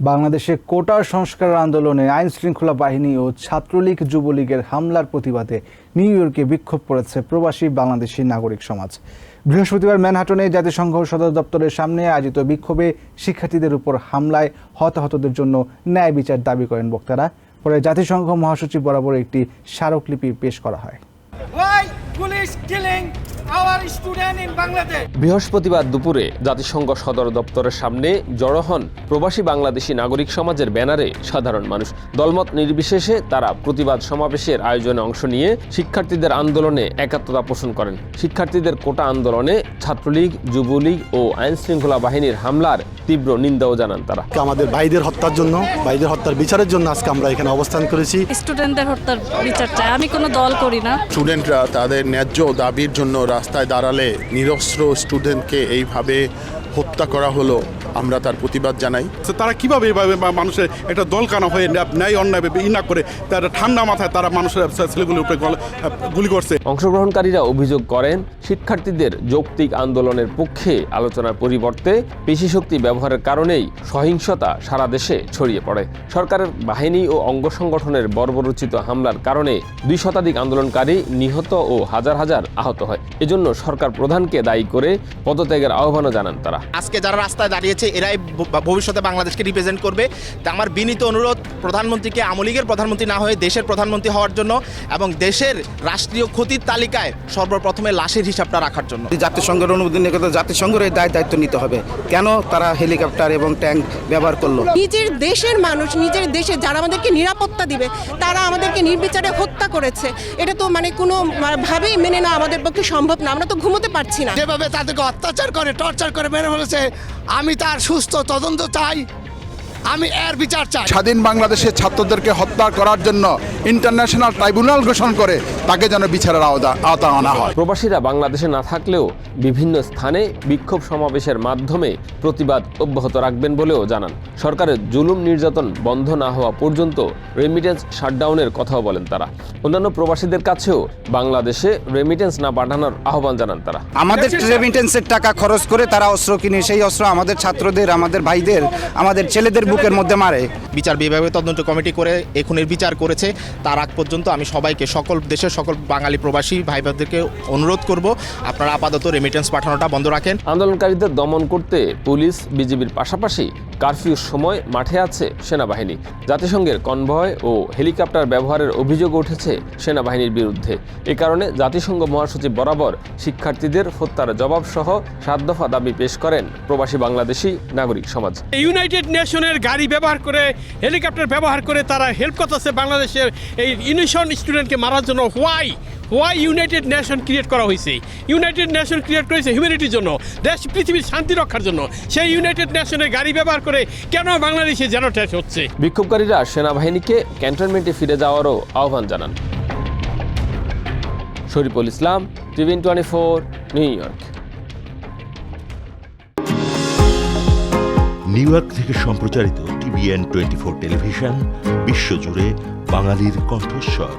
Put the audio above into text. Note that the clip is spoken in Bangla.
বাংলাদেশে কোটা সংস্কার আন্দোলনে আইন শৃঙ্খলা বাহিনী ও ছাত্রলীগ যুবলীগের হামলার প্রতিবাদে নিউ ইয়র্কে বিক্ষোভ করেছে প্রবাসী বাংলাদেশি নাগরিক সমাজ। বৃহস্পতিবার ম্যানহাটনে জাতিসংঘ সদর দপ্তরের সামনে আয়োজিত বিক্ষোভে শিক্ষার্থীদের উপর হামলায় হতাহতদের জন্য ন্যায় বিচার দাবি করেন বক্তারা। পরে জাতিসংঘ মহাসচিব বরাবর একটি স্মারকলিপি পেশ করা হয়। বৃহস্পতিবার দুপুরে জাতিসংঘ সদর দপ্তরের সামনে জড়ো হন প্রবাসী বাংলাদেশি নাগরিক সমাজের ব্যানারে সাধারণ মানুষ। দলমত নির্বিশেষে তারা প্রতিবাদ সমাবেশের আয়োজনে অংশ নিয়ে শিক্ষার্থীদের আন্দোলনে একাত্মতা পোষণ করেন। শিক্ষার্থীদের কোটা আন্দোলনে ছাত্রলীগ যুবলীগ ও আইন শৃঙ্খলা বাহিনীর হামলার তীব্র নিন্দাও জানান তারা। আমাদের ভাইদের হত্যার জন্য ভাইদের হত্যার বিচারের জন্য আজকে আমরা এখানে অবস্থান করেছি। স্টুডেন্টদের হত্যার বিচার চাই। আমি কোনো দল করি না। স্টুডেন্টরা তাদের ন্যায্য দাবির জন্য রাস্তায় দাঁড়ালে নিরস্ত্র স্টুডেন্টকে এইভাবে হত্যা করা হলো আমরা তার প্রতিবাদ জানাই। তারা কীভাবে এইভাবে বা মানুষের একটা দলকানা হয়ে ন্যায়- ন্যায় অন্যায় ই না করে তারা ঠান্ডা মাথায় তারা মানুষের ছেলেগুলির উপরে গল- গুলি করছে। অংশগ্রহণকারীরা অভিযোগ করেন শিক্ষার্থীদের যৌক্তিক আন্দোলনের পক্ষে আলোচনার পরিবর্তে পেশি শক্তি ব্যবহারের কারণেই সহিংসতা সারা দেশে ছড়িয়ে পড়ে। সরকারের বাহিনী ও অঙ্গ সংগঠনের বর্বরচিত হামলার কারণে দুই শতাধিক আন্দোলনকারী নিহত ও হাজার হাজার আহত হয়। এজন্য সরকার প্রধানকে দায়ী করে পদত্যাগের আহ্বানও জানান তারা। আজকে যারা রাস্তায় দাঁড়িয়েছে, এরাই ভবিষ্যতে বাংলাদেশকে রিপ্রেজেন্ট করবে। আমার বিনীত অনুরোধ, প্রধানমন্ত্রীকে আমলিগের প্রধানমন্ত্রী না হয়ে দেশের প্রধানমন্ত্রী হওয়ার জন্য এবং দেশের রাষ্ট্রীয় ক্ষতির তালিকায় সর্বপ্রথমে লাশের হিসাবটা রাখার জন্য। জাতিসংঘের অনুমোদন নিয়ে কথা জাতিসংঘের এই দায় দায়িত্ব নিতে হবে। কেন তারা হেলিকপ্টার এবং ট্যাঙ্ক ব্যবহার করল? নিজের দেশের মানুষ নিজের দেশে যারা আমাদেরকে নিরাপত্তা দিবে তারা আমাদেরকে নির্বিচারে হত্যা করেছে। এটা তো মানে কোনো ভাবেই মেনে না আমাদের পক্ষে সম্ভব না। আমরা তো ঘুমোতে পারছি না। যেভাবে তাদেরকে অত্যাচার করে টর্চার করে মেরে ফেলেছে আমি তার সুস্থ তদন্ত চাই। আমি এর বিচার চাই। স্বাধীন বাংলাদেশের ছাত্রদেরকে হত্যা করার জন্য ইন্টারন্যাশনাল ট্রাইব্যুনাল ঘোষণা করে তাকে যেন বিচারের আওতা- আনা হয়। প্রবাসীরা বাংলাদেশে না থাকলেও বিভিন্ন স্থানে বিক্ষোভ সমাবেশের মাধ্যমে প্রতিবাদ অব্যাহত রাখবেন বলেও জানান। সরকারের জুলুম নির্যাতন বন্ধ না হওয়া পর্যন্ত রেমিটেন্স শাটডাউনের কথাও বলেন তারা। অন্যান্য প্রবাসীদের কাছেও বাংলাদেশে রেমিটেন্স না পাঠানোর আহ্বান জানান তারা। আমাদের রেমিটেন্সের টাকা খরচ করে তারা অস্ত্র কিনে সেই অস্ত্র আমাদের ছাত্রদের আমাদের ভাইদের আমাদের ছেলেদের বুকের মধ্যে মারে। বিচার বিভাগীয় তদন্ত কমিটি করে এখনের বিচার করেছে। তার আগ পর্যন্ত আমি সবাইকে, সকল দেশের সকল বাঙালি প্রবাসী ভাই বোনদেরকে অনুরোধ করব, আপনারা আপাতত রেমিটেন্স পাঠানোটা বন্ধ রাখেন। আন্দোলনকারীদের দমন করতে পুলিশ, বিজিবির পাশাপাশি কারফিউর সময় মাঠে আছে সেনাবাহিনী। জাতিসংঘের কনভয় ও হেলিকপ্টার ব্যবহারের অভিযোগ উঠেছে সেনাবাহিনীর বিরুদ্ধে। এ কারণে জাতিসংঘ মহাসচিব বরাবর শিক্ষার্থীদের হত্যার জবাবসহ সাত দফা দাবি পেশ করেন প্রবাসী বাংলাদেশি নাগরিক সমাজ। ইউনাইটেড নেশনের গাড়ি ব্যবহার করে, হেলিকপ্টার ব্যবহার করে তারা হেল্প করতেছে বাংলাদেশের এই ইউনিশন স্টুডেন্টকে মারার জন্য। Why why United Nation create করা হয়েছে ইউনাইটেড নেশন ক্রিয়েট করেছে হিউম্যানিটির জন্য দেশ পৃথিবীর শান্তি রক্ষার জন্য। সেই ইউনাইটেড নেশনের গাড়ি ব্যবহার করে কেন বাংলাদেশে জেনোটেট হচ্ছে? বিক্ষোভকারীরা সেনাবাহিনীকে ক্যান্টনমেন্টে ফিরে যাওয়ারও আহ্বান জানান। Shariful Islam TVN twenty four New York. New York থেকে সম্প্রচারিত টিভিএন টোয়েন্টি ফোর টেলিভিশন বিশ্বজুড়ে বাঙালির কণ্ঠস্বর।